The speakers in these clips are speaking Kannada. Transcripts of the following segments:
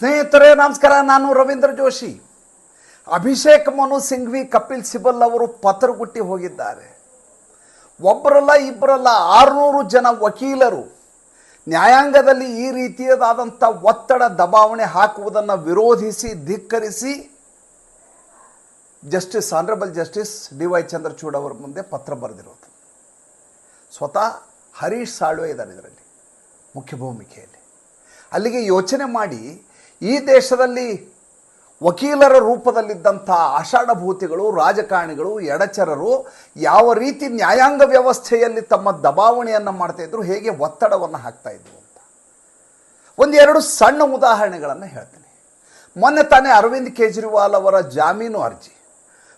ಸ್ನೇಹಿತರೇ, ನಮಸ್ಕಾರ. ನಾನು ರವೀಂದ್ರ ಜೋಶಿ. ಅಭಿಷೇಕ್ ಮನು ಸಿಂಘ್ವಿ, ಕಪಿಲ್ ಸಿಬಲ್ ಅವರು ಪತ್ರಗುಟ್ಟಿ ಹೋಗಿದ್ದಾರೆ. ಒಬ್ಬರಲ್ಲ ಇಬ್ಬರಲ್ಲ ಆರುನೂರು ಜನ ವಕೀಲರು. ನ್ಯಾಯಾಂಗದಲ್ಲಿ ಈ ರೀತಿಯದಾದಂಥ ಒತ್ತಡ ದಬಾವಣೆ ಹಾಕುವುದನ್ನು ವಿರೋಧಿಸಿ, ಧಿಕ್ಕರಿಸಿ justice, honourable justice D Y Chandrachud ಅವರ ಮುಂದೆ ಪತ್ರ ಬರೆದಿರೋದು. ಸ್ವತಃ ಹರೀಶ್ ಸಾಳ್ವೆ ಇದ್ದಾರೆ ಇದರಲ್ಲಿ, ಮುಖ್ಯ ಭೂಮಿಕೆಯಲ್ಲಿ. ಅಲ್ಲಿಗೆ ಯೋಚನೆ ಮಾಡಿ ಈ ದೇಶದಲ್ಲಿ ವಕೀಲರ ರೂಪದಲ್ಲಿದ್ದಂಥ ಆಷಾಢಭೂತಿಗಳು, ರಾಜಕಾರಣಿಗಳು, ಎಡಚರರು ಯಾವ ರೀತಿ ನ್ಯಾಯಾಂಗ ವ್ಯವಸ್ಥೆಯಲ್ಲಿ ತಮ್ಮ ದಬಾವಣೆಯನ್ನು ಮಾಡ್ತಾ ಇದ್ರು, ಹೇಗೆ ಒತ್ತಡವನ್ನು ಹಾಕ್ತಾ ಇದ್ರು ಅಂತ. ಒಂದೆರಡು ಸಣ್ಣ ಉದಾಹರಣೆಗಳನ್ನು ಹೇಳ್ತೀನಿ. ಮೊನ್ನೆ ತಾನೇ ಅರವಿಂದ್ ಕೇಜ್ರಿವಾಲ್ ಅವರ ಜಾಮೀನು ಅರ್ಜಿ.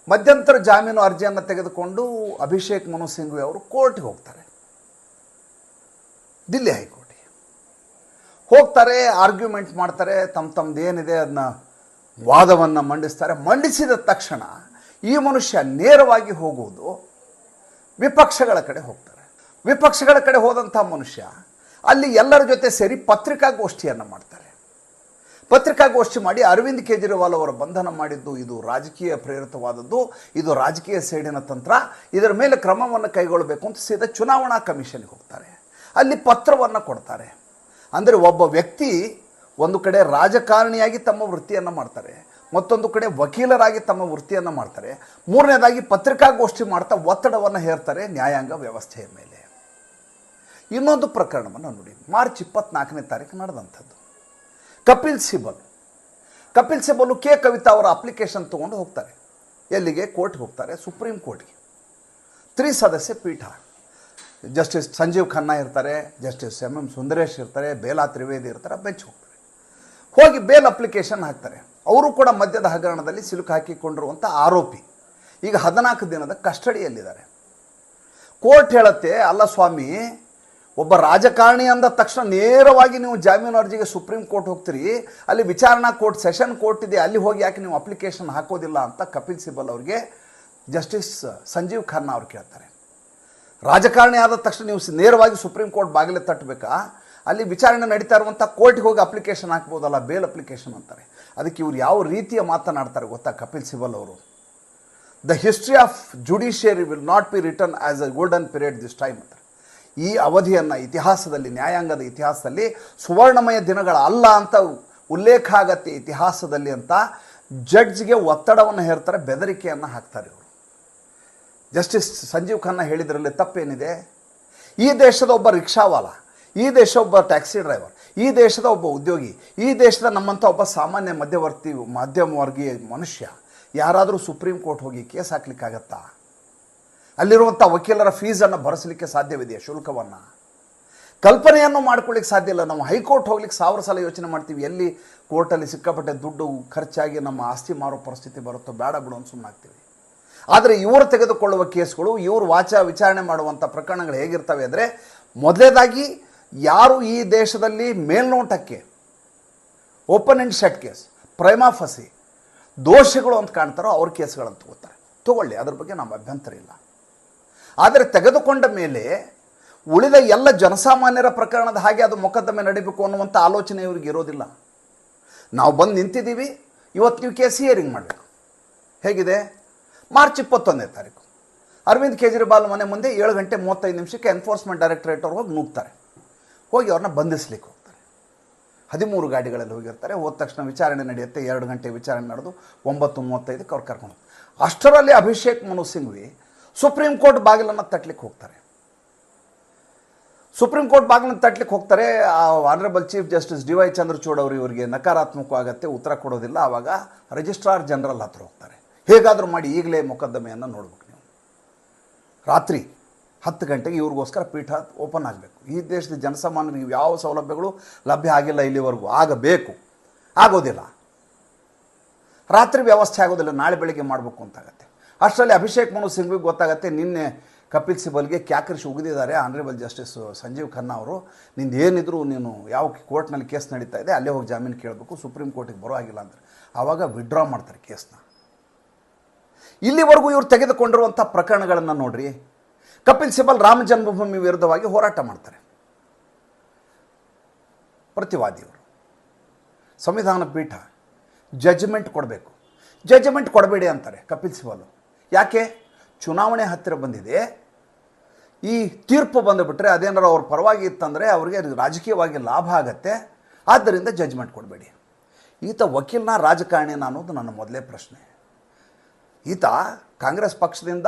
ಮಧ್ಯಂತರ ಜಾಮೀನು ಅರ್ಜಿಯನ್ನು ತೆಗೆದುಕೊಂಡು ಅಭಿಷೇಕ್ ಮನು ಸಿಂಘ್ವಿ ಅವರು ಕೋರ್ಟ್ಗೆ ಹೋಗ್ತಾರೆ. ದಿಲ್ಲಿ ಹೈಕೋರ್ಟಿಗೆ ಹೋಗ್ತಾರೆ ಆರ್ಗ್ಯುಮೆಂಟ್ ಮಾಡ್ತಾರೆ ತಮ್ಮ ತಮ್ಮದೇನಿದೆ ಅದನ್ನ ವಾದವನ್ನು ಮಂಡಿಸ್ತಾರೆ. ಮಂಡಿಸಿದ ತಕ್ಷಣ ಈ ಮನುಷ್ಯ ನೇರವಾಗಿ ಹೋಗುವುದು, ವಿಪಕ್ಷಗಳ ಕಡೆ ಹೋಗ್ತಾರೆ. ವಿಪಕ್ಷಗಳ ಕಡೆ ಹೋದಂಥ ಮನುಷ್ಯ, ಅಲ್ಲಿ ಎಲ್ಲರ ಜೊತೆ ಸೇರಿ ಪತ್ರಿಕಾಗೋಷ್ಠಿಯನ್ನು ಮಾಡ್ತಾರೆ. ಪತ್ರಿಕಾಗೋಷ್ಠಿ ಮಾಡಿ ಅರವಿಂದ್ ಕೇಜ್ರಿವಾಲ್ ಅವರ ಬಂಧನ ಮಾಡಿದ್ದು, ಇದು ರಾಜಕೀಯ ಪ್ರೇರಿತವಾದದ್ದು, ಇದು ರಾಜಕೀಯ ಸೇಡಿನ ತಂತ್ರ, ಇದರ ಮೇಲೆ ಕ್ರಮವನ್ನು ಕೈಗೊಳ್ಳಬೇಕು ಅಂತ ಸೀದಾ ಚುನಾವಣಾ ಕಮಿಷನ್ಗೆ ಹೋಗ್ತಾರೆ. ಅಲ್ಲಿ ಪತ್ರವನ್ನು ಕೊಡ್ತಾರೆ. ಅಂದರೆ ಒಬ್ಬ ವ್ಯಕ್ತಿ ಒಂದು ಕಡೆ ರಾಜಕಾರಣಿಯಾಗಿ ತಮ್ಮ ವೃತ್ತಿಯನ್ನು ಮಾಡ್ತಾರೆ, ಮತ್ತೊಂದು ಕಡೆ ವಕೀಲರಾಗಿ ತಮ್ಮ ವೃತ್ತಿಯನ್ನು ಮಾಡ್ತಾರೆ, ಮೂರನೇದಾಗಿ ಪತ್ರಿಕಾಗೋಷ್ಠಿ ಮಾಡ್ತಾ ಒತ್ತಡವನ್ನು ಹೇರ್ತಾರೆ ನ್ಯಾಯಾಂಗ ವ್ಯವಸ್ಥೆಯ ಮೇಲೆ. ಇನ್ನೊಂದು ಪ್ರಕರಣವನ್ನು ನೋಡಿ, ಮಾರ್ಚ್ ಇಪ್ಪತ್ನಾಲ್ಕನೇ ತಾರೀಕು ನಡೆದಂಥದ್ದು. ಕಪಿಲ್ ಸಿಬಲ್ ಕಪಿಲ್ ಸಿಬಲ್ ಕೆ ಕವಿತಾ ಅವರ ಅಪ್ಲಿಕೇಶನ್ ತೊಗೊಂಡು ಹೋಗ್ತಾರೆ. ಎಲ್ಲಿಗೆ? ಕೋರ್ಟ್ಗೆ ಹೋಗ್ತಾರೆ, ಸುಪ್ರೀಂ ಕೋರ್ಟ್ಗೆ. ತ್ರಿಸದಸ್ಯ ಪೀಠ. ಜಸ್ಟಿಸ್ ಸಂಜೀವ್ ಖನ್ನಾ ಇರ್ತಾರೆ, ಜಸ್ಟಿಸ್ ಎಂ ಎಂ ಸುಂದರೇಶ್ ಇರ್ತಾರೆ, ಬೇಲಾ ತ್ರಿವೇದಿ ಇರ್ತಾರೆ ಬೆಂಚ್ ಹೋಗ್ತಾರೆ ಹೋಗಿ ಬೇಲ್ ಅಪ್ಲಿಕೇಶನ್ ಹಾಕ್ತಾರೆ. ಅವರು ಕೂಡ ಮದ್ಯದ ಹಗರಣದಲ್ಲಿ ಸಿಲುಕು ಹಾಕಿಕೊಂಡಿರುವಂಥ ಆರೋಪಿ. ಈಗ ಹದಿನಾಲ್ಕು ದಿನದ ಕಸ್ಟಡಿಯಲ್ಲಿದ್ದಾರೆ. ಕೋರ್ಟ್ ಹೇಳುತ್ತೆ, ಅಲ್ಲ ಸ್ವಾಮಿ, ಒಬ್ಬ ರಾಜಕಾರಣಿ ಅಂದ ತಕ್ಷಣ ನೇರವಾಗಿ ನೀವು ಜಾಮೀನು ಅರ್ಜಿಗೆ ಸುಪ್ರೀಂ ಕೋರ್ಟ್ ಹೋಗ್ತೀರಿ. ಅಲ್ಲಿ ವಿಚಾರಣಾ ಕೋರ್ಟ್, ಸೆಷನ್ ಕೋರ್ಟ್ ಇದೆ, ಅಲ್ಲಿ ಹೋಗಿ ಯಾಕೆ ನೀವು ಅಪ್ಲಿಕೇಶನ್ ಹಾಕೋದಿಲ್ಲ ಅಂತ ಕಪಿಲ್ ಸಿಬಲ್ ಅವರಿಗೆ ಜಸ್ಟಿಸ್ ಸಂಜೀವ್ ಖನ್ನಾ ಅವ್ರು ಕೇಳ್ತಾರೆ. ರಾಜಕಾರಣಿ ಆದ ತಕ್ಷಣ ನೀವು ನೇರವಾಗಿ ಸುಪ್ರೀಂ ಕೋರ್ಟ್ ಬಾಗಿಲು ತಟ್ಟಬೇಕಾ? ಅಲ್ಲಿ ವಿಚಾರಣೆ ನಡೀತಾ ಇರುವಂಥ ಕೋರ್ಟ್ಗೆ ಹೋಗಿ ಅಪ್ಲಿಕೇಶನ್ ಹಾಕ್ಬೋದಲ್ಲ ಬೇಲ್ ಅಪ್ಲಿಕೇಶನ್ ಅಂತಾರೆ. ಅದಕ್ಕೆ ಇವ್ರು ಯಾವ ರೀತಿಯ ಮಾತನಾಡ್ತಾರೆ ಗೊತ್ತಾ ಕಪಿಲ್ ಸಿಬಲ್ ಅವರು? The history of judiciary will not be return as a golden period this time ಅಂತಾರೆ ಈ ಅವಧಿಯನ್ನು ಇತಿಹಾಸದಲ್ಲಿ, ನ್ಯಾಯಾಂಗದ ಇತಿಹಾಸದಲ್ಲಿ, ಸುವರ್ಣಮಯ ದಿನಗಳ ಅಲ್ಲ ಅಂತ ಉಲ್ಲೇಖ ಆಗತ್ತೆ ಇತಿಹಾಸದಲ್ಲಿ ಅಂತ ಜಡ್ಜ್ಗೆ ಒತ್ತಡವನ್ನು ಹೇರ್ತಾರೆ, ಬೆದರಿಕೆಯನ್ನು ಹಾಕ್ತಾರೆ ಇವರು. ಜಸ್ಟಿಸ್ ಸಂಜೀವ್ ಖನ್ನಾ ಹೇಳಿದ್ರಲ್ಲಿ ತಪ್ಪೇನಿದೆ? ಈ ದೇಶದ ಒಬ್ಬ ರಿಕ್ಷಾವಾಲ, ಈ ದೇಶ ಒಬ್ಬ ಟ್ಯಾಕ್ಸಿ ಡ್ರೈವರ್, ಈ ದೇಶದ ಒಬ್ಬ ಉದ್ಯೋಗಿ, ಈ ದೇಶದ ನಮ್ಮಂಥ ಒಬ್ಬ ಸಾಮಾನ್ಯ ಮಧ್ಯವರ್ತಿ ಮಧ್ಯಮ ವರ್ಗೀಯ ಮನುಷ್ಯ, ಯಾರಾದರೂ ಸುಪ್ರೀಂ ಕೋರ್ಟ್ ಹೋಗಿ ಕೇಸ್ ಹಾಕ್ಲಿಕ್ಕಾಗತ್ತಾ? ಅಲ್ಲಿರುವಂಥ ವಕೀಲರ ಫೀಸನ್ನು ಭರಿಸಲಿಕ್ಕೆ ಸಾಧ್ಯವಿದೆಯಾ ಶುಲ್ಕವನ್ನು? ಕಲ್ಪನೆಯನ್ನು ಮಾಡ್ಕೊಳ್ಳಿಕ್ಕೆ ಸಾಧ್ಯ ಇಲ್ಲ. ನಾವು ಹೈಕೋರ್ಟ್ ಹೋಗ್ಲಿಕ್ಕೆ ಸಾವಿರ ಸಲ ಯೋಚನೆ ಮಾಡ್ತೀವಿ. ಎಲ್ಲಿ ಕೋರ್ಟಲ್ಲಿ ಸಿಕ್ಕಾಪಟ್ಟೆ ದುಡ್ಡು ಖರ್ಚಾಗಿ ನಮ್ಮ ಆಸ್ತಿ ಮಾರೋ ಪರಿಸ್ಥಿತಿ ಬರುತ್ತೋ ಬೇಡ ಬಿಡು ಅಂತ ಸುಮ್ಮನಾಗ್ತೀವಿ ಆದರೆ ಇವರು ತೆಗೆದುಕೊಳ್ಳುವ ಕೇಸ್ಗಳು, ಇವರು ವಾಚ ವಿಚಾರಣೆ ಮಾಡುವಂಥ ಪ್ರಕರಣಗಳು ಹೇಗಿರ್ತವೆ ಅಂದರೆ, ಮೊದಲೇದಾಗಿ ಯಾರು ಈ ದೇಶದಲ್ಲಿ ಮೇಲ್ನೋಟಕ್ಕೆ open and shut case prima facie ದೋಷಗಳು ಅಂತ ಕಾಣ್ತಾರೋ ಅವ್ರ ಕೇಸ್ಗಳನ್ನು ತಗೋತಾರೆ. ತಗೊಳ್ಳಿ, ಅದ್ರ ಬಗ್ಗೆ ನಮ್ಮ ಅಭ್ಯಂತರ ಇಲ್ಲ. ಆದರೆ ತೆಗೆದುಕೊಂಡ ಮೇಲೆ ಉಳಿದ ಎಲ್ಲ ಜನಸಾಮಾನ್ಯರ ಪ್ರಕರಣದ ಹಾಗೆ ಅದು ಮೊಕದ್ದಮೆ ನಡೀಬೇಕು ಅನ್ನುವಂಥ ಆಲೋಚನೆ ಇವ್ರಿಗೆ ಇರೋದಿಲ್ಲ. ನಾವು ಬಂದು ನಿಂತಿದ್ದೀವಿ, ಇವತ್ತು ನೀವು ಕೇಸ್ ಹಿಯರಿಂಗ್ ಮಾಡಬೇಕು. ಹೇಗಿದೆ? ಮಾರ್ಚ್ ಇಪ್ಪತ್ತೊಂದನೇ ತಾರೀಕು. ಅರವಿಂದ್ ಕೇಜ್ರಿವಾಲ್ ಮನೆ ಮುಂದೆ ಏಳು ಗಂಟೆ ಮೂವತ್ತೈದು ನಿಮಿಷಕ್ಕೆ ಎನ್ಫೋರ್ಸ್ಮೆಂಟ್ ಡೈರೆಕ್ಟರೇಟ್ ಅವ್ರು ಹೋಗಿ ನುಗ್ತಾರೆ. ಹೋಗಿ ಅವ್ರನ್ನ ಬಂಧಿಸ್ಲಿಕ್ಕೆ ಹೋಗ್ತಾರೆ. ಹದಿಮೂರು ಗಾಡಿಗಳಲ್ಲಿ ಹೋಗಿರ್ತಾರೆ. ಹೋದ ತಕ್ಷಣ ವಿಚಾರಣೆ ನಡೆಯುತ್ತೆ. ಎರಡು ಗಂಟೆ ವಿಚಾರಣೆ ನಡೆದು ಒಂಬತ್ತು ಮೂವತ್ತೈದಕ್ಕೆ ಅವ್ರು ಕರ್ಕೊಂಡು. ಅಷ್ಟರಲ್ಲಿ ಅಭಿಷೇಕ್ ಮನು ಸಿಂಘ್ವಿ ಸುಪ್ರೀಂ ಕೋರ್ಟ್ ಬಾಗಿಲನ್ನು ತಟ್ಟಲಿಕ್ಕೆ ಹೋಗ್ತಾರೆ. ಸುಪ್ರೀಂ ಕೋರ್ಟ್ ಬಾಗಿಲನ್ನು ತಟ್ಟಲಿಕ್ಕೆ ಹೋಗ್ತಾರೆ. Honourable chief justice D Y Chandrachud ಅವರು ಇವರಿಗೆ ನಕಾರಾತ್ಮಕವಾಗತ್ತೆ, ಉತ್ತರ ಕೊಡೋದಿಲ್ಲ. ಆವಾಗ ರಿಜಿಸ್ಟ್ರಾರ್ ಜನರಲ್ ಹತ್ರ ಹೋಗ್ತಾರೆ. ಹೇಗಾದರೂ ಮಾಡಿ ಈಗಲೇ ಮೊಕದ್ದಮೆಯನ್ನು ನೋಡ್ಬೇಕು ನೀವು. ರಾತ್ರಿ ಹತ್ತು ಗಂಟೆಗೆ ಇವ್ರಿಗೋಸ್ಕರ ಪೀಠ ಓಪನ್ ಆಗಬೇಕು. ಈ ದೇಶದ ಜನಸಾಮಾನ್ಯರಿಗೆ ಯಾವ ಸೌಲಭ್ಯಗಳು ಲಭ್ಯ ಆಗಿಲ್ಲ ಇಲ್ಲಿವರೆಗೂ. ಆಗಬೇಕು. ಆಗೋದಿಲ್ಲ. ರಾತ್ರಿ ವ್ಯವಸ್ಥೆ ಆಗೋದಿಲ್ಲ, ನಾಳೆ ಬೆಳಿಗ್ಗೆ ಮಾಡಬೇಕು ಅಂತಾಗತ್ತೆ. ಅಷ್ಟರಲ್ಲಿ ಅಭಿಷೇಕ್ ಮನು ಸಿಂಘ್ವಿಗೆ ಗೊತ್ತಾಗತ್ತೆ, ನಿನ್ನೆ ಕಪಿಲ್ ಸಿಬಲ್ಗೆ ಕ್ಯಾಕರಿಸಿ ಉಗಿದಿದ್ದಾರೆ ಆನರೇಬಲ್ ಜಸ್ಟಿಸ್ ಸಂಜೀವ್ ಖನ್ನಾ ಅವರು. ನಿಂದು ಏನಿದ್ರು ನೀನು ಯಾವ ಕೋರ್ಟ್ನಲ್ಲಿ ಕೇಸ್ ನಡೀತಾ ಇದೆ, ಅಲ್ಲೇ ಹೋಗಿ ಜಾಮೀನು ಕೇಳಬೇಕು, ಸುಪ್ರೀಂ ಕೋರ್ಟಿಗೆ ಬರೋ ಆಗಿಲ್ಲ ಅಂದರೆ. ಆವಾಗ ವಿಡ್ರಾ ಮಾಡ್ತಾರೆ ಕೇಸ್ನ. ಇಲ್ಲಿವರೆಗೂ ಇವರು ತೆಗೆದುಕೊಂಡಿರುವಂಥ ಪ್ರಕರಣಗಳನ್ನು ನೋಡ್ರಿ. ಕಪಿಲ್ ಸಿಬಲ್ ರಾಮ ಜನ್ಮಭೂಮಿ ವಿರುದ್ಧವಾಗಿ ಹೋರಾಟ ಮಾಡ್ತಾರೆ. ಪ್ರತಿವಾದಿಯವರು. ಸಂವಿಧಾನ ಪೀಠ ಜಡ್ಜ್ಮೆಂಟ್ ಕೊಡಬೇಕು. ಜಜ್ಮೆಂಟ್ ಕೊಡಬೇಡಿ ಅಂತಾರೆ ಕಪಿಲ್ ಸಿಬಲ್. ಯಾಕೆ? ಚುನಾವಣೆ ಹತ್ತಿರ ಬಂದಿದೆ. ಈ ತೀರ್ಪು ಬಂದುಬಿಟ್ರೆ ಅದೇನಾರು ಅವ್ರ ಪರವಾಗಿ ಇತ್ತಂದರೆ ಅವ್ರಿಗೆ ರಾಜಕೀಯವಾಗಿ ಲಾಭ ಆಗತ್ತೆ. ಆದ್ದರಿಂದ ಜಡ್ಜ್ಮೆಂಟ್ ಕೊಡಬೇಡಿ. ಈತ ವಕೀಲನ ರಾಜಕಾರಣಿನ ಅನ್ನೋದು ನನ್ನ ಮೊದಲೇ ಪ್ರಶ್ನೆ. ಈತ ಕಾಂಗ್ರೆಸ್ ಪಕ್ಷದಿಂದ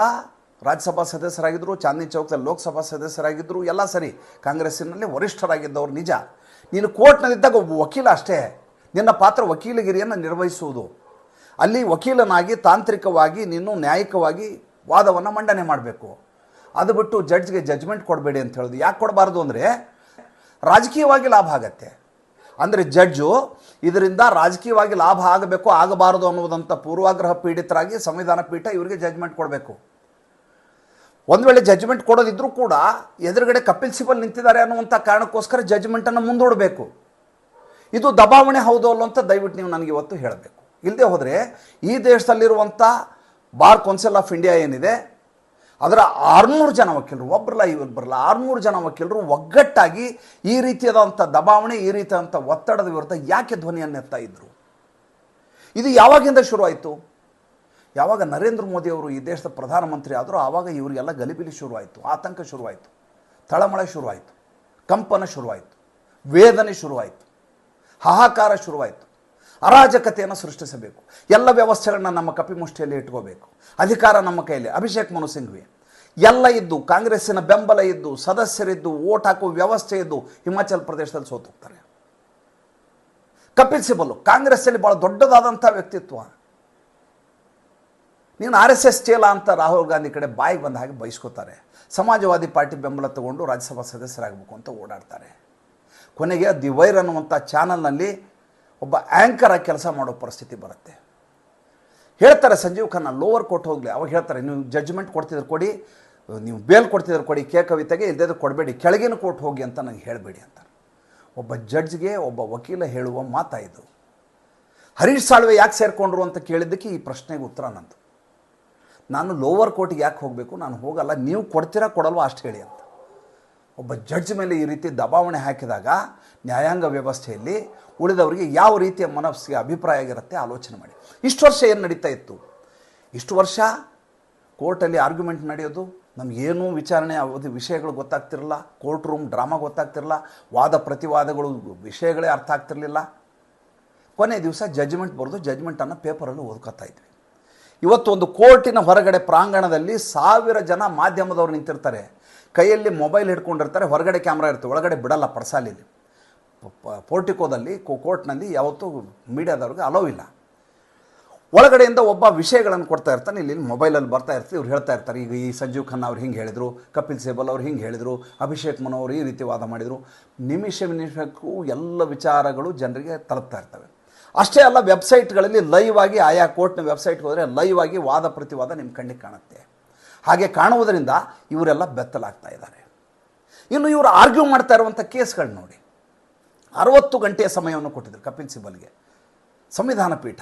ರಾಜ್ಯಸಭಾ ಸದಸ್ಯರಾಗಿದ್ದರು ಚಾಂದಿನಿ ಚೌಕದಲ್ಲಿ ಲೋಕಸಭಾ ಸದಸ್ಯರಾಗಿದ್ದರು ಎಲ್ಲ ಸರಿ. ಕಾಂಗ್ರೆಸ್ಸಿನಲ್ಲಿ ವರಿಷ್ಠರಾಗಿದ್ದವರು ನಿಜ. ನೀನು ಕೋರ್ಟ್ನಲ್ಲಿದ್ದಾಗ ಒಬ್ಬ ವಕೀಲ ಅಷ್ಟೇ. ನಿನ್ನ ಪಾತ್ರ ವಕೀಲಗಿರಿಯನ್ನು ನಿರ್ವಹಿಸುವುದು. ಅಲ್ಲಿ ವಕೀಲನಾಗಿ ತಾಂತ್ರಿಕವಾಗಿ ನೀನು ನ್ಯಾಯಿಕವಾಗಿ ವಾದವನ್ನು ಮಂಡನೆ ಮಾಡಬೇಕು. ಅದು ಬಿಟ್ಟು ಜಡ್ಜ್ಗೆ ಜಡ್ಜ್ಮೆಂಟ್ ಕೊಡಬೇಡಿ ಅಂತ ಹೇಳೋದು. ಯಾಕೆ ಕೊಡಬಾರ್ದು ಅಂದರೆ ರಾಜಕೀಯವಾಗಿ ಲಾಭ ಆಗತ್ತೆ. ಅಂದರೆ ಜಡ್ಜು ಇದರಿಂದ ರಾಜಕೀಯವಾಗಿ ಲಾಭ ಆಗಬೇಕು, ಆಗಬಾರದು ಅನ್ನುವುದಂಥ ಪೂರ್ವಾಗ್ರಹ ಪೀಡಿತರಾಗಿ ಸಂವಿಧಾನ ಪೀಠ ಇವರಿಗೆ ಜಡ್ಜ್ಮೆಂಟ್ ಕೊಡಬೇಕು. ಒಂದು ವೇಳೆ ಜಡ್ಜ್ಮೆಂಟ್ ಕೊಡೋದಿದ್ರೂ ಕೂಡ ಎದುರುಗಡೆ ಕಪಿಲ್ ಸಿಬಲ್ ನಿಂತಿದ್ದಾರೆ ಅನ್ನುವಂಥ ಕಾರಣಕ್ಕೋಸ್ಕರ ಜಡ್ಜ್ಮೆಂಟನ್ನು ಮುಂದೂಡಬೇಕು. ಇದು ದಬಾವಣೆ ಹೌದು ಅಲ್ಲೋ ಅಂತ ದಯವಿಟ್ಟು ನೀವು ನನಗೆ ಇವತ್ತು ಹೇಳಬೇಕು. ಇಲ್ಲದೆ ಹೋದರೆ ಈ ದೇಶದಲ್ಲಿರುವಂಥ ಬಾರ್ ಕೌನ್ಸಿಲ್ ಆಫ್ ಇಂಡಿಯಾ ಏನಿದೆ ಅದರ ಆರುನೂರು ಜನ ವಕೀಲರು ಒಬ್ಬರಲ್ಲ ಇವ್ರು ಬರಲ್ಲ, ಆರುನೂರು ಜನ ವಕೀಲರು ಒಗ್ಗಟ್ಟಾಗಿ ಈ ರೀತಿಯಾದಂಥ ದಬಾವಣೆ, ಈ ರೀತಿಯಾದಂಥ ಒತ್ತಡದ ವಿರುದ್ಧ ಯಾಕೆ ಧ್ವನಿಯನ್ನು ಎತ್ತಾ ಇದ್ರು? ಇದು ಯಾವಾಗಿಂದ ಶುರುವಾಯಿತು? ಯಾವಾಗ ನರೇಂದ್ರ ಮೋದಿ ಅವರು ಈ ದೇಶದ ಪ್ರಧಾನಮಂತ್ರಿ ಆದರೂ ಆವಾಗ ಇವರಿಗೆಲ್ಲ ಗಲಿಬಿಲಿ ಶುರುವಾಯಿತು, ಆತಂಕ ಶುರುವಾಯಿತು, ತಳಮಳೆ ಶುರುವಾಯಿತು, ಕಂಪನ ಶುರುವಾಯಿತು, ವೇದನೆ ಶುರುವಾಯಿತು, ಹಾಹಾಕಾರ ಶುರುವಾಯಿತು, ಅರಾಜಕತೆಯನ್ನು ಸೃಷ್ಟಿಸಬೇಕು, ಎಲ್ಲ ವ್ಯವಸ್ಥೆಗಳನ್ನ ನಮ್ಮ ಕಪಿಮುಷ್ಟಿಯಲ್ಲಿ ಇಟ್ಕೋಬೇಕು, ಅಧಿಕಾರ ನಮ್ಮ ಕೈಯಲ್ಲಿ, ಅಭಿಷೇಕ್ ಮನು ಸಿಂಘ್ವಿ. ಎಲ್ಲ ಇದ್ದು, ಕಾಂಗ್ರೆಸ್ಸಿನ ಬೆಂಬಲ ಇದ್ದು, ಸದಸ್ಯರಿದ್ದು, ಓಟ್ ಹಾಕುವ ವ್ಯವಸ್ಥೆ ಇದ್ದು, ಹಿಮಾಚಲ ಪ್ರದೇಶದಲ್ಲಿ ಸೋತೋಗ್ತಾರೆ. ಕಪಿಲ್ ಸಿಬಲ್, ಕಾಂಗ್ರೆಸ್ಸಲ್ಲಿ ಭಾಳ ದೊಡ್ಡದಾದಂಥ ವ್ಯಕ್ತಿತ್ವ. ನೀನು ಆರ್ ಎಸ್ ಎಸ್ ಚೇಲ ಅಂತ ರಾಹುಲ್ ಗಾಂಧಿ ಕಡೆ ಬಾಯಿಗೆ ಬಂದ ಹಾಗೆ ಬಯಸ್ಕೋತಾರೆ. ಸಮಾಜವಾದಿ ಪಾರ್ಟಿ ಬೆಂಬಲ ತಗೊಂಡು ರಾಜ್ಯಸಭಾ ಸದಸ್ಯರಾಗಬೇಕು ಅಂತ ಓಡಾಡ್ತಾರೆ. ಕೊನೆಗೆ ದಿ ವೈರ್ ಅನ್ನುವಂಥ ಚಾನಲ್ನಲ್ಲಿ ಒಬ್ಬ ಆ್ಯಂಕರ್ ಆಗಿ ಕೆಲಸ ಮಾಡೋ ಪರಿಸ್ಥಿತಿ ಬರುತ್ತೆ. ಹೇಳ್ತಾರೆ ಸಂಜೀವ್ ಖನ್ನಾ ಲೋವರ್ ಕೋರ್ಟ್ ಹೋಗಲಿ. ಅವಾಗ ಹೇಳ್ತಾರೆ, ನೀವು ಜಡ್ಜ್ಮೆಂಟ್ ಕೊಡ್ತಿದ್ರೆ ಕೊಡಿ ನೀವು ಬೇಲ್ ಕೊಡ್ತಿದ್ರೆ ಕೊಡಿ, ಕೆ ಕವಿತೆಗೆ ಇಲ್ಲದೇ ಕೊಡಬೇಡಿ, ಕೆಳಗಿನ ಕೋರ್ಟ್ ಹೋಗಿ ಅಂತ ನಂಗೆ ಹೇಳಬೇಡಿ ಅಂತಾರೆ. ಒಬ್ಬ ಜಡ್ಜ್ಗೆ ಒಬ್ಬ ವಕೀಲ ಹೇಳುವ ಮಾತಾಯಿತು ಹರೀಶ್ ಸಾಳ್ವೆ ಯಾಕೆ ಸೇರಿಕೊಂಡ್ರು ಅಂತ ಕೇಳಿದ್ದಕ್ಕೆ ಈ ಪ್ರಶ್ನೆಗೆ ಉತ್ತರ ನಂದು. ನಾನು ಲೋವರ್ ಕೋರ್ಟಿಗೆ ಯಾಕೆ ಹೋಗಬೇಕು? ನಾನು ಹೋಗಲ್ಲ, ನೀವು ಕೊಡ್ತೀರಾ, ಕೊಡಲ್ವ ಅಷ್ಟು ಹೇಳಿ ಅಂತ. ಒಬ್ಬ ಜಡ್ಜ್ ಮೇಲೆ ಈ ರೀತಿ ದಬಾವಣೆ ಹಾಕಿದಾಗ ನ್ಯಾಯಾಂಗ ವ್ಯವಸ್ಥೆಯಲ್ಲಿ ಉಳಿದವರಿಗೆ ಯಾವ ರೀತಿಯ ಮನಸ್ಸಿಗೆ ಅಭಿಪ್ರಾಯ ಆಗಿರುತ್ತೆ ಆಲೋಚನೆ ಮಾಡಿ. ಇಷ್ಟು ವರ್ಷ ಏನು ನಡೀತಾ ಇತ್ತು? ಇಷ್ಟು ವರ್ಷ ಕೋರ್ಟಲ್ಲಿ ಆರ್ಗ್ಯುಮೆಂಟ್ ನಡೆಯೋದು ನಮಗೇನೂ ವಿಚಾರಣೆ ಅವಧಿ ವಿಷಯಗಳು ಗೊತ್ತಾಗ್ತಿರಲಿಲ್ಲ ಕೋರ್ಟ್ ರೂಮ್ ಡ್ರಾಮಾ ಗೊತ್ತಾಗ್ತಿರಲಿಲ್ಲ, ವಾದ ಪ್ರತಿವಾದಗಳು ವಿಷಯಗಳೇ ಅರ್ಥ ಆಗ್ತಿರಲಿಲ್ಲ. ಕೊನೆ ದಿವಸ ಜಜ್ಮೆಂಟ್ ಬರೆದು ಜಜ್ಮೆಂಟನ್ನು ಪೇಪರಲ್ಲಿ ಓದ್ಕೊತಾ ಇದ್ವಿ. ಇವತ್ತು ಒಂದು ಕೋರ್ಟಿನ ಹೊರಗಡೆ ಪ್ರಾಂಗಣದಲ್ಲಿ ಸಾವಿರ ಜನ ಮಾಧ್ಯಮದವ್ರು ನಿಂತಿರ್ತಾರೆ. ಕೈಯಲ್ಲಿ ಮೊಬೈಲ್ ಹಿಡ್ಕೊಂಡಿರ್ತಾರೆ, ಹೊರಗಡೆ ಕ್ಯಾಮ್ರಾ ಇರ್ತವೆ ಒಳಗಡೆ ಬಿಡಲ್ಲ ಪಡ್ಸಾಲಿಲಿ. ಪೋರ್ಟಿಕೋದಲ್ಲಿ ಕೋರ್ಟ್ನಲ್ಲಿ ಯಾವತ್ತೂ ಮೀಡಿಯಾದವ್ರಿಗೆ ಅಲೋ ಇಲ್ಲ. ಒಳಗಡೆಯಿಂದ ಒಬ್ಬ ವಿಷಯಗಳನ್ನು ಕೊಡ್ತಾ ಇರ್ತಾನೆ. ಇಲ್ಲಿ ಮೊಬೈಲಲ್ಲಿ ಬರ್ತಾ ಇರ್ತೀವಿ. ಇವ್ರು ಹೇಳ್ತಾ ಇರ್ತಾರೆ, ಈಗ ಈ ಸಂಜೀವ್ ಖನ್ನಾ ಅವ್ರು ಹಿಂಗೆ ಹೇಳಿದರು, ಕಪಿಲ್ ಸೇಬಲ್ ಅವ್ರು ಹಿಂಗೆ ಹೇಳಿದರು, ಅಭಿಷೇಕ್ ಮನು ಅವರು ಈ ರೀತಿ ವಾದ ಮಾಡಿದರು. ನಿಮಿಷ ನಿಮಿಷಕ್ಕೂ ಎಲ್ಲ ವಿಚಾರಗಳು ಜನರಿಗೆ ತಲುಪ್ತಾ ಇರ್ತವೆ. ಅಷ್ಟೇ ಅಲ್ಲ, ವೆಬ್ಸೈಟ್ಗಳಲ್ಲಿ ಲೈವ್ ಆಗಿ, ಆಯಾ ಕೋರ್ಟ್ನ ವೆಬ್ಸೈಟ್ಗೆ ಹೋದರೆ ಲೈವ್ ಆಗಿ ವಾದ ಪ್ರತಿವಾದ ನಿಮ್ಮ ಕಣ್ಣಿಗೆ ಕಾಣುತ್ತೆ. ಹಾಗೆ ಕಾಣುವುದರಿಂದ ಇವರೆಲ್ಲ ಬೆತ್ತಲಾಗ್ತಾ ಇದ್ದಾರೆ. ಇನ್ನು ಇವರು ಆರ್ಗ್ಯೂ ಮಾಡ್ತಾ ಇರುವಂಥ ಕೇಸ್ಗಳು ನೋಡಿ. ಅರವತ್ತು ಗಂಟೆಯ ಸಮಯವನ್ನು ಕೊಟ್ಟಿದ್ರು ಕಪಿಲ್ ಸಿಬಲ್ಗೆ. ಸಂವಿಧಾನ ಪೀಠ.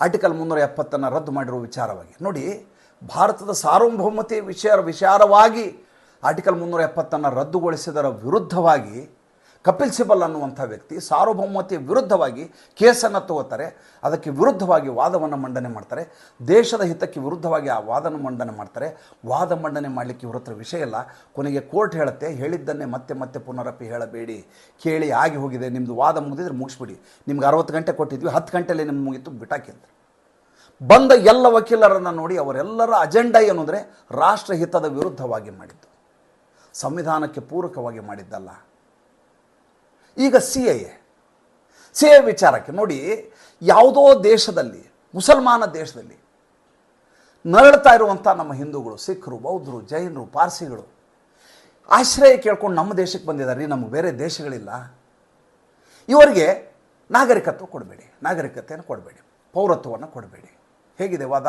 ಆರ್ಟಿಕಲ್ ಮುನ್ನೂರ ಎಪ್ಪತ್ತನ್ನು ರದ್ದು ಮಾಡಿರುವ ವಿಚಾರವಾಗಿ. ನೋಡಿ, ಭಾರತದ ಸಾರ್ವಭೌಮತೆ ವಿಚಾರ ವಿಚಾರವಾಗಿ ಆರ್ಟಿಕಲ್ ಮುನ್ನೂರ ಎಪ್ಪತ್ತನ್ನು ರದ್ದುಗೊಳಿಸಿದರ ವಿರುದ್ಧವಾಗಿ ಕಪಿಲ್ ಸಿಬಲ್ ಅನ್ನುವಂಥ ವ್ಯಕ್ತಿ ಸಾರ್ವಭೌಮತೆಯ ವಿರುದ್ಧವಾಗಿ ಕೇಸನ್ನು ತಗೋತಾರೆ ಅದಕ್ಕೆ ವಿರುದ್ಧವಾಗಿ ವಾದವನ್ನು ಮಂಡನೆ ಮಾಡ್ತಾರೆ. ದೇಶದ ಹಿತಕ್ಕೆ ವಿರುದ್ಧವಾಗಿ ಆ ವಾದನ ಮಂಡನೆ ಮಾಡ್ತಾರೆ. ವಾದ ಮಂಡನೆ ಮಾಡಲಿಕ್ಕೆ ಇವ್ರ ಹತ್ರ ವಿಷಯ ಇಲ್ಲ. ಕೊನೆಗೆ ಕೋರ್ಟ್ ಹೇಳುತ್ತೆ, ಹೇಳಿದ್ದನ್ನೇ ಮತ್ತೆ ಮತ್ತೆ ಪುನರಪಿ ಹೇಳಬೇಡಿ. ಕೇಳಿ ಆಗಿ ಹೋಗಿದೆ. ನಿಮ್ಮದು ವಾದ ಮುಗಿದಿದ್ರೆ ಮುಗಿಸ್ಬಿಡಿ. ನಿಮ್ಗೆ ಅರವತ್ತು ಗಂಟೆ ಕೊಟ್ಟಿದ್ವಿ, ಹತ್ತು ಗಂಟೆಯಲ್ಲಿ ನಿಮ್ಮ ಮುಗಿತು, ಬಿಟಾಕಿ ಬಂದ ಎಲ್ಲ ವಕೀಲರನ್ನು ನೋಡಿ ಅವರೆಲ್ಲರ ಅಜೆಂಡಾ ಏನು ಅಂದರೆ ರಾಷ್ಟ್ರಹಿತದ ವಿರುದ್ಧವಾಗಿ ಮಾಡಿದ್ದು. ಸಂವಿಧಾನಕ್ಕೆ ಪೂರಕವಾಗಿ ಮಾಡಿದ್ದಲ್ಲ. ಈಗ ಸಿ ಎ ಸಿ ಐ ವಿಚಾರಕ್ಕೆ ನೋಡಿ, ಯಾವುದೋ ದೇಶದಲ್ಲಿ, ಮುಸಲ್ಮಾನ ದೇಶದಲ್ಲಿ ನರಳ್ತಾ ಇರುವಂಥ ನಮ್ಮ ಹಿಂದೂಗಳು, ಸಿಖ್ರು, ಬೌದ್ಧರು, ಜೈನರು, ಪಾರ್ಸಿಗಳು, ಆಶ್ರಯ ಕೇಳ್ಕೊಂಡು ನಮ್ಮ ದೇಶಕ್ಕೆ ಬಂದಿದ್ದಾರೆ. ರೀ, ನಮಗೆ ಬೇರೆ ದೇಶಗಳಿಲ್ಲ. ಇವರಿಗೆ ನಾಗರಿಕತ್ವ ಕೊಡಬೇಡಿ. ನಾಗರಿಕತೆಯನ್ನು ಕೊಡಬೇಡಿ. ಪೌರತ್ವವನ್ನು ಕೊಡಬೇಡಿ. ಹೇಗಿದೆ ವಾದ?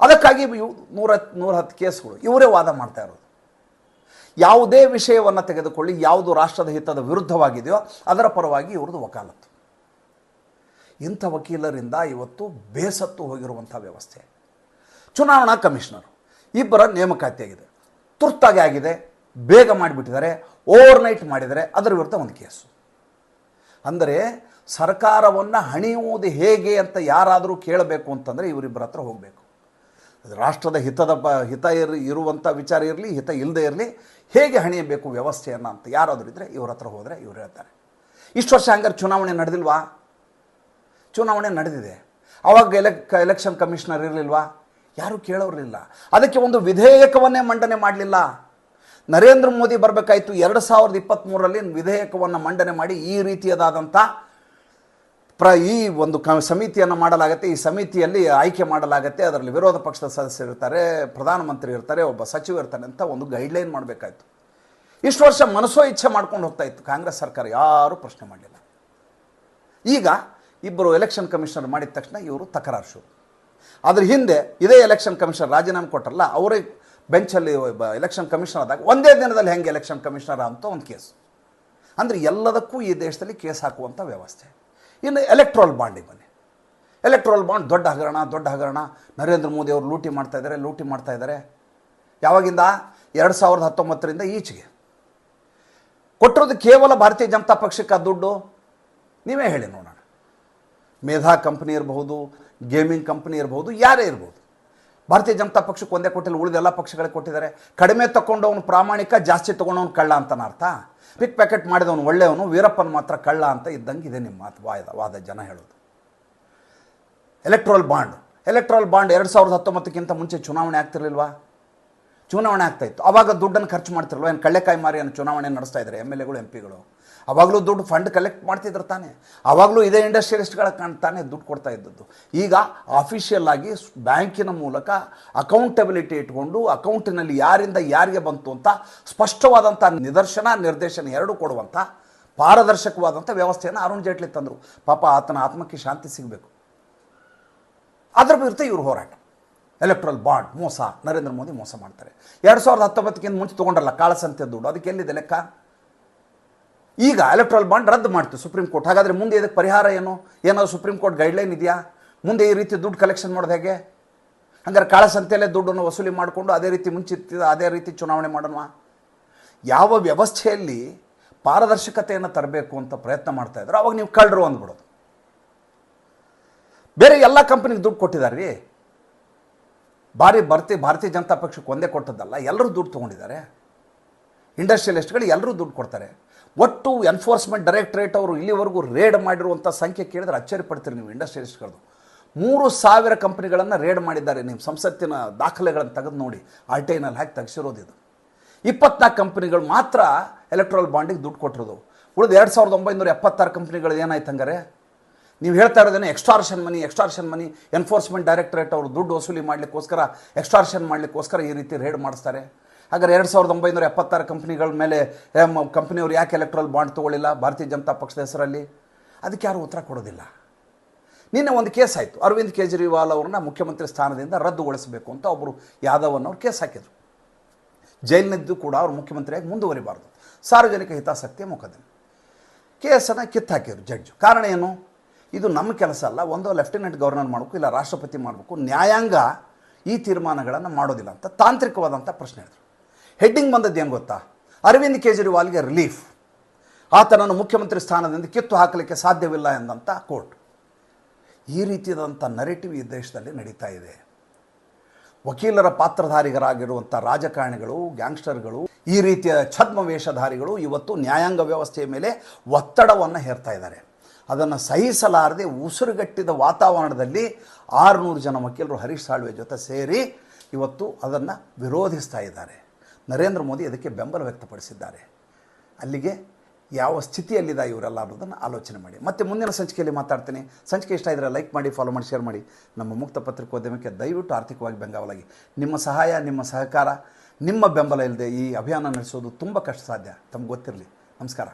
ಅದಕ್ಕಾಗಿ ಇವು ನೂರ ನೂರ ಹತ್ತು ಕೇಸ್ಗಳು. ಇವರೇ ವಾದ ಮಾಡ್ತಾ ಇರೋದು. ಯಾವುದೇ ವಿಷಯವನ್ನು ತೆಗೆದುಕೊಳ್ಳಿ, ಯಾವುದು ರಾಷ್ಟ್ರದ ಹಿತದ ವಿರುದ್ಧವಾಗಿದೆಯೋ ಅದರ ಪರವಾಗಿ ಇವ್ರದ್ದು ವಕಾಲತ್ತು. ಇಂಥ ವಕೀಲರಿಂದ ಇವತ್ತು ಬೇಸತ್ತು ಹೋಗಿರುವಂಥ ವ್ಯವಸ್ಥೆ. ಚುನಾವಣಾ ಕಮಿಷನರ್, ಇಬ್ಬರ ನೇಮಕಾತಿಯಾಗಿದೆ. ತುರ್ತಾಗಿ ಆಗಿದೆ, ಬೇಗ ಮಾಡಿಬಿಟ್ಟಿದ್ದಾರೆ ಓವರ್ನೈಟ್ ಮಾಡಿದರೆ ಅದರ ವಿರುದ್ಧ ಒಂದು ಕೇಸು. ಅಂದರೆ ಸರ್ಕಾರವನ್ನು ಹಣಿಯುವುದು ಹೇಗೆ ಅಂತ ಯಾರಾದರೂ ಕೇಳಬೇಕು ಅಂತಂದರೆ ಇವರಿಬ್ಬರ ಹತ್ರ ಹೋಗಬೇಕು. ರಾಷ್ಟ್ರದ ಹಿತದ ಬ, ಹಿತ ಇರ್ ಇರುವಂಥ ವಿಚಾರ ಇರಲಿ, ಹಿತ ಇಲ್ಲದೆ ಇರಲಿ, ಹೇಗೆ ಹಣಿಯಬೇಕು ವ್ಯವಸ್ಥೆಯನ್ನು ಅಂತ ಯಾರಾದರೂ ಇದ್ದರೆ ಇವ್ರ ಹತ್ರ ಹೋದರೆ ಇವ್ರು ಹೇಳ್ತಾರೆ. ಇಷ್ಟು ವರ್ಷ ಹಂಗಾರೆ ಚುನಾವಣೆ ನಡೆದಿಲ್ವಾ? ಚುನಾವಣೆ ನಡೆದಿದೆ. ಅವಾಗ ಎಲೆಕ್ ಎಲೆಕ್ಷನ್ ಕಮಿಷನರ್ ಇರಲಿಲ್ವಾ? ಯಾರೂ ಕೇಳೋರಿಲ್ಲ ಅದಕ್ಕೆ ಒಂದು ವಿಧೇಯಕವನ್ನೇ ಮಂಡನೆ ಮಾಡಲಿಲ್ಲ. ನರೇಂದ್ರ ಮೋದಿ ಬರಬೇಕಾಯಿತು ಎರಡು ಸಾವಿರದ ಇಪ್ಪತ್ತ್ಮೂರರಲ್ಲಿ ವಿಧೇಯಕವನ್ನು ಮಂಡನೆ ಮಾಡಿ ಈ ರೀತಿಯದಾದಂಥ ಪ್ರ ಈ ಒಂದು ಕ ಸಮಿತಿಯನ್ನು ಮಾಡಲಾಗುತ್ತೆ, ಈ ಸಮಿತಿಯಲ್ಲಿ ಆಯ್ಕೆ ಮಾಡಲಾಗುತ್ತೆ, ಅದರಲ್ಲಿ ವಿರೋಧ ಪಕ್ಷದ ಸದಸ್ಯರು ಇರ್ತಾರೆ, ಪ್ರಧಾನಮಂತ್ರಿ ಇರ್ತಾರೆ, ಒಬ್ಬ ಸಚಿವ ಇರ್ತಾನೆ ಅಂತ ಒಂದು ಗೈಡ್ಲೈನ್ ಮಾಡಬೇಕಾಯ್ತು. ಇಷ್ಟು ವರ್ಷ ಮನಸ್ಸೋ ಇಚ್ಛೆ ಮಾಡ್ಕೊಂಡು ಹೋಗ್ತಾ ಇತ್ತು, ಕಾಂಗ್ರೆಸ್ ಸರ್ಕಾರ ಯಾರೂ ಪ್ರಶ್ನೆ ಮಾಡಲಿಲ್ಲ. ಈಗ ಇಬ್ಬರು ಎಲೆಕ್ಷನ್ ಕಮಿಷನರ್ ಮಾಡಿದ ತಕ್ಷಣ ಇವರು ತಕರಾರು ಶುರು. ಅದ್ರ ಹಿಂದೆ ಇದೇ ಎಲೆಕ್ಷನ್ ಕಮಿಷನರ್ ರಾಜೀನಾಮೆ ಕೊಟ್ಟರಲ್ಲ ಅವರೇ ಬೆಂಚಲ್ಲಿ ಎಲೆಕ್ಷನ್ ಕಮಿಷನರ್ ಆದಾಗ ಒಂದೇ ದಿನದಲ್ಲಿ ಹೆಂಗೆ ಎಲೆಕ್ಷನ್ ಕಮಿಷನರ್ ಅಂತ ಒಂದು ಕೇಸು ಅಂದರೆ ಎಲ್ಲದಕ್ಕೂ ಈ ದೇಶದಲ್ಲಿ ಕೇಸ್ ಹಾಕುವಂಥ ವ್ಯವಸ್ಥೆ. ಇನ್ನು ಎಲೆಕ್ಟ್ರೋಲ್ ಬಾಂಡಿಗೆ ಬನ್ನಿ ಎಲೆಕ್ಟ್ರೋಲ್ ಬಾಂಡ್ ದೊಡ್ಡ ಹಗರಣ ದೊಡ್ಡ ಹಗರಣ. ನರೇಂದ್ರ ಮೋದಿ ಅವರು ಲೂಟಿ ಮಾಡ್ತಾ ಇದ್ದಾರೆ ಲೂಟಿ ಮಾಡ್ತಾ ಇದ್ದಾರೆ ಯಾವಾಗಿಂದ? ಎರಡು ಸಾವಿರದ ಹತ್ತೊಂಬತ್ತರಿಂದ ಈಚೆಗೆ. ಕೊಟ್ಟಿರೋದು ಕೇವಲ ಭಾರತೀಯ ಜನತಾ ಪಕ್ಷಕ್ಕೆ ದುಡ್ಡು? ನೀವೇ ಹೇಳಿ ನೋಡೋಣ. ಮೇಧಾ ಕಂಪ್ನಿ ಇರಬಹುದು ಗೇಮಿಂಗ್ ಕಂಪ್ನಿ ಇರಬಹುದು, ಯಾರೇ ಇರ್ಬೋದು. ಭಾರತೀಯ ಜನತಾ ಪಕ್ಷಕ್ಕೆ ಒಂದೇ ಕೊಟ್ಟಿಲ್ಲ ಉಳಿದ ಎಲ್ಲ ಪಕ್ಷಗಳಿಗೆ ಕೊಟ್ಟಿದ್ದಾರೆ. ಕಡಿಮೆ ತಗೊಂಡವನು ಪ್ರಾಮಾಣಿಕ, ಜಾಸ್ತಿ ತೊಗೊಂಡವನು ಕಳ್ಳ ಅಂತನ ಅರ್ಥ? ಪಿಕ್ ಪ್ಯಾಕೆಟ್ ಮಾಡಿದವನು ಒಳ್ಳೆಯವನು, ವೀರಪ್ಪನ ಮಾತ್ರ ಕಳ್ಳ ಅಂತ ಇದ್ದಂಗೆ ಇದೆ ನಿಮ್ಮ ಮಾತು, ವಾದ ವಾದ ಜನ ಹೇಳೋದು. ಎಲೆಕ್ಟ್ರೋಲ್ ಬಾಂಡ್ ಎಲೆಕ್ಟ್ರೋಲ್ ಬಾಂಡ್ ಎರಡು ಸಾವಿರದ ಹತ್ತೊಂಬತ್ತಕ್ಕಿಂತ ಮುಂಚೆ ಚುನಾವಣೆ ಆಗ್ತಿರ್ಲಿಲ್ವಾ? ಚುನಾವಣೆ ಆಗ್ತಾಯಿತ್ತು ಆವಾಗ ದುಡ್ಡನ್ನು ಖರ್ಚು ಮಾಡ್ತಿರಲ್ವ ಏನು ಕಳ್ಳೆಕಾಯಿ ಮಾರಿಯನ್ನು ಚುನಾವಣೆ ನಡೆಸ್ತಾ ಇದ್ದಾರೆ ಎಂ ಎಲ್ ಎಗಳು, ಎಂ ಪಿಗಳು. ಅವಾಗಲೂ ದುಡ್ಡು ಫಂಡ್ ಕಲೆಕ್ಟ್ ಮಾಡ್ತಿದ್ರು ತಾನೆ. ಅವಾಗಲೂ ಇದೇ ಇಂಡಸ್ಟ್ರಿಯಲಿಸ್ಟ್ಗಳ ತಾನೇ ದುಡ್ಡು ಕೊಡ್ತಾ ಇದ್ದದ್ದು. ಈಗ ಆಫಿಷಿಯಲ್ ಆಗಿ ಬ್ಯಾಂಕಿನ ಮೂಲಕ ಅಕೌಂಟಬಿಲಿಟಿ ಇಟ್ಕೊಂಡು ಅಕೌಂಟಿನಲ್ಲಿ ಯಾರಿಂದ ಯಾರಿಗೆ ಬಂತು ಅಂತ ಸ್ಪಷ್ಟವಾದಂಥ ನಿದರ್ಶನ, ನಿರ್ದೇಶನ ಎರಡೂ ಕೊಡುವಂಥ ಪಾರದರ್ಶಕವಾದಂಥ ವ್ಯವಸ್ಥೆಯನ್ನು ಅರುಣ್ ಜೇಟ್ಲಿ ತಂದರು. ಪಾಪ ಆತನ ಆತ್ಮಕ್ಕೆ ಶಾಂತಿ ಸಿಗಬೇಕು. ಅದರ ವಿರುದ್ಧ ಇವರು ಹೋರಾಟ. ಎಲೆಕ್ಟ್ರಲ್ ಬಾಂಡ್ ಮೋಸ, ನರೇಂದ್ರ ಮೋದಿ ಮೋಸ ಮಾಡ್ತಾರೆ. ಎರಡು ಸಾವಿರದ ಹತ್ತೊಂಬತ್ತಕ್ಕಿಂತ ಮುಂಚೆ ತೊಗೊಂಡ್ರಲ್ಲ, ಕಾಳಸಂತೆ ದುಡ್ಡು, ಅದಕ್ಕೆ ಎಲ್ಲಿದೆ ಲೆಕ್ಕ? ಈಗ ಎಲೆಕ್ಟ್ರಲ್ ಬಾಂಡ್ ರದ್ದು ಮಾಡ್ತೀವಿ ಸುಪ್ರೀಂ ಕೋರ್ಟ್ ಹಾಗಾದರೆ ಮುಂದೆ ಇದಕ್ಕೆ ಪರಿಹಾರ ಏನು? ಏನಾದರೂ ಸುಪ್ರೀಂ ಕೋರ್ಟ್ ಗೈಡ್ಲೈನ್ ಇದೆಯಾ? ಮುಂದೆ ಈ ರೀತಿ ದುಡ್ಡು ಕಲೆಕ್ಷನ್ ಮಾಡೋದು ಹೇಗೆ? ಹಂಗಾರೆ ಕಾಳಸಂತೆಯಲ್ಲೇ ದುಡ್ಡನ್ನು ವಸೂಲಿ ಮಾಡಿಕೊಂಡು ಅದೇ ರೀತಿ ಮುಂಚಿತ್ತಿದ ಅದೇ ರೀತಿ ಚುನಾವಣೆ ಮಾಡೋಣ ಯಾವ ವ್ಯವಸ್ಥೆಯಲ್ಲಿ ಪಾರದರ್ಶಕತೆಯನ್ನು ತರಬೇಕು ಅಂತ ಪ್ರಯತ್ನ ಮಾಡ್ತಾ ಇದ್ರು. ಅವಾಗ ನೀವು ಕಳ್ಳರು ಅಂದ್ಬಿಡೋದು. ಬೇರೆ ಎಲ್ಲ ಕಂಪ್ನಿಗೆ ದುಡ್ಡು ಕೊಟ್ಟಿದ್ದಾರೆ ರೀ. ಭಾರಿ ಭರ್ತಿ ಭಾರತೀಯ ಜನತಾ ಪಕ್ಷಕ್ಕೆ ಒಂದೇ ಕೊಟ್ಟದ್ದಲ್ಲ, ಎಲ್ಲರೂ ದುಡ್ಡು ತೊಗೊಂಡಿದ್ದಾರೆ. ಇಂಡಸ್ಟ್ರಿಯಲಿಸ್ಟ್ಗಳು ಎಲ್ಲರೂ ದುಡ್ಡು ಕೊಡ್ತಾರೆ. ಒಟ್ಟು ಎನ್ಫೋರ್ಸ್ಮೆಂಟ್ ಡೈರೆಕ್ಟರೇಟ್ ಅವರು ಇಲ್ಲಿವರೆಗೂ ರೇಡ್ ಮಾಡಿರುವಂಥ ಸಂಖ್ಯೆ ಕೇಳಿದ್ರೆ ಅಚ್ಚರಿ ಪಡ್ತೀರಿ ನೀವು ಇಂಡಸ್ಟ್ರಿಯಲಿಸ್ಟ್ಗಳದ್ದು ಮೂರು ಸಾವಿರ ಕಂಪ್ನಿಗಳನ್ನು ರೇಡ್ ಮಾಡಿದ್ದಾರೆ ನಿಮ್ಮ ಸಂಸತ್ತಿನ ದಾಖಲೆಗಳನ್ನು ತೆಗೆದು ನೋಡಿ. ಆರ್ ಟಿ ಐನಲ್ಲಿ ಹಾಕಿ ತೆಗೆಸಿರೋದು ಇದು. ಇಪ್ಪತ್ನಾಲ್ಕು ಕಂಪ್ನಿಗಳು ಮಾತ್ರ ಎಲೆಕ್ಟ್ರಲ್ ಬಾಂಡಿಗೆ ದುಡ್ಡು ಕೊಟ್ಟಿರೋದು. ಉಳಿದ ಎರಡು ಸಾವಿರದ ಒಂಬೈನೂರ ಎಪ್ಪತ್ತಾರು ಕಂಪ್ನಿಗಳು ಏನಾಯ್ತು ಹಂಗಾರೆ? ನೀವು ಹೇಳ್ತಾ ಇರೋದೇನೆ extortion money extortion money enforcement directorate ಅವರು ದುಡ್ಡು ವಸೂಲಿ ಮಾಡಲಿಕ್ಕೋಸ್ಕರ ಎಕ್ಸ್ಟಾರ್ಷನ್ ಮಾಡಲಿಕ್ಕೋಸ್ಕರ ಈ ರೀತಿ ರೇಡ್ ಮಾಡಿಸ್ತಾರೆ. ಹಾಗಾದ್ರೆ ಎರಡು ಸಾವಿರದ ಒಂಬೈನೂರ ಎಪ್ಪತ್ತಾರು ಕಂಪ್ನಿಗಳ ಮೇಲೆ ಕಂಪ್ನಿಯವರು ಯಾಕೆ ಎಲೆಕ್ಟ್ರಲ್ ಬಾಂಡ್ ತೊಗೊಳ್ಳಿಲ್ಲ? ಭಾರತೀಯ ಜನತಾ ಪಕ್ಷದ ಹೆಸರಲ್ಲಿ? ಅದಕ್ಕೆ ಯಾರು ಉತ್ತರ ಕೊಡೋದಿಲ್ಲ. ನಿನ್ನೆ ಒಂದು ಕೇಸ್ ಆಯಿತು. ಅರವಿಂದ್ ಕೇಜ್ರಿವಾಲ್ ಅವ್ರನ್ನ ಮುಖ್ಯಮಂತ್ರಿ ಸ್ಥಾನದಿಂದ ರದ್ದುಗೊಳಿಸಬೇಕು ಅಂತ ಒಬ್ಬರು ಯಾದವ್ ಅನ್ನೋರು ಕೇಸ್ ಹಾಕಿದರು. ಜೈಲಿನದ್ದು ಕೂಡ ಅವರು ಮುಖ್ಯಮಂತ್ರಿಯಾಗಿ ಮುಂದುವರಿಬಾರ್ದು. ಸಾರ್ವಜನಿಕ ಹಿತಾಸಕ್ತಿಯ ಮೊಕದ್ದಮೆ. ಕೇಸನ್ನು ಕಿತ್ತಾಕಿದ್ರು ಜಡ್ಜು. ಕಾರಣ ಏನು? ಇದು ನಮ್ಮ ಕೆಲಸ ಅಲ್ಲ. ಒಂದು ಲೆಫ್ಟಿನೆಂಟ್ ಗವರ್ನರ್ ಮಾಡಬೇಕು, ಇಲ್ಲ ರಾಷ್ಟ್ರಪತಿ ಮಾಡಬೇಕು. ನ್ಯಾಯಾಂಗ ಈ ತೀರ್ಮಾನಗಳನ್ನು ಮಾಡೋದಿಲ್ಲ ಅಂತ ತಾಂತ್ರಿಕವಾದಂಥ ಪ್ರಶ್ನೆ ಹೇಳಿದ್ರು. ಹೆಡ್ಡಿಂಗ್ ಬಂದದ್ದು ಏನು ಗೊತ್ತಾ? ಅರವಿಂದ್ ಕೇಜ್ರಿವಾಲ್ಗೆ ರಿಲೀಫ್. ಆತನನ್ನು ಮುಖ್ಯಮಂತ್ರಿ ಸ್ಥಾನದಿಂದ ಕಿತ್ತು ಹಾಕಲಿಕ್ಕೆ ಸಾಧ್ಯವಿಲ್ಲ ಎಂದಂಥ ಕೋರ್ಟ್. ಈ ರೀತಿಯಾದಂಥ ನರೇಟಿವ್ ಈ ದೇಶದಲ್ಲಿ ನಡೀತಾ ಇದೆ. ವಕೀಲರ ಪಾತ್ರಧಾರಿಗರಾಗಿರುವಂಥ ರಾಜಕಾರಣಿಗಳು, ಗ್ಯಾಂಗ್ಸ್ಟರ್ಗಳು, ಈ ರೀತಿಯ ಛದ್ಮ ವೇಷಧಾರಿಗಳು ಇವತ್ತು ನ್ಯಾಯಾಂಗ ವ್ಯವಸ್ಥೆಯ ಮೇಲೆ ಒತ್ತಡವನ್ನು ಹೇರ್ತಾ ಇದ್ದಾರೆ. ಅದನ್ನು ಸಹಿಸಲಾರದೆ ಉಸಿರುಗಟ್ಟಿದ ವಾತಾವರಣದಲ್ಲಿ ಆರುನೂರು ಜನ ವಕೀಲರು ಹರೀಶ್ ಸಾಳ್ವೆ ಜೊತೆ ಸೇರಿ ಇವತ್ತು ಅದನ್ನು ವಿರೋಧಿಸ್ತಾ ಇದ್ದಾರೆ. ನರೇಂದ್ರ ಮೋದಿ ಅದಕ್ಕೆ ಬೆಂಬಲ ವ್ಯಕ್ತಪಡಿಸಿದ್ದಾರೆ. ಅಲ್ಲಿಗೆ ಯಾವ ಸ್ಥಿತಿಯಲ್ಲಿದೆ ಇವರೆಲ್ಲ ಅನ್ನೋದನ್ನು ಆಲೋಚನೆ ಮಾಡಿ. ಮತ್ತೆ ಮುಂದಿನ ಸಂಚಿಕೆಯಲ್ಲಿ ಮಾತಾಡ್ತೀನಿ. ಸಂಚಿಕೆ ಇಷ್ಟ ಇದ್ದರೆ ಲೈಕ್ ಮಾಡಿ ಫಾಲೋ ಮಾಡಿ ಶೇರ್ ಮಾಡಿ. ನಮ್ಮ ಮುಕ್ತ ಪತ್ರಿಕೋದ್ಯಮಕ್ಕೆ ದಯವಿಟ್ಟು ಆರ್ಥಿಕವಾಗಿ ಬೆಂಗಾವಲಾಗಿ ನಿಮ್ಮ ಸಹಾಯ, ನಿಮ್ಮ ಸಹಕಾರ, ನಿಮ್ಮ ಬೆಂಬಲ ಇಲ್ಲದೆ ಈ ಅಭಿಯಾನ ನಡೆಸೋದು ತುಂಬ ಕಷ್ಟ ಸಾಧ್ಯ. ತಮ್ಗೆ ಗೊತ್ತಿರಲಿ. ನಮಸ್ಕಾರ.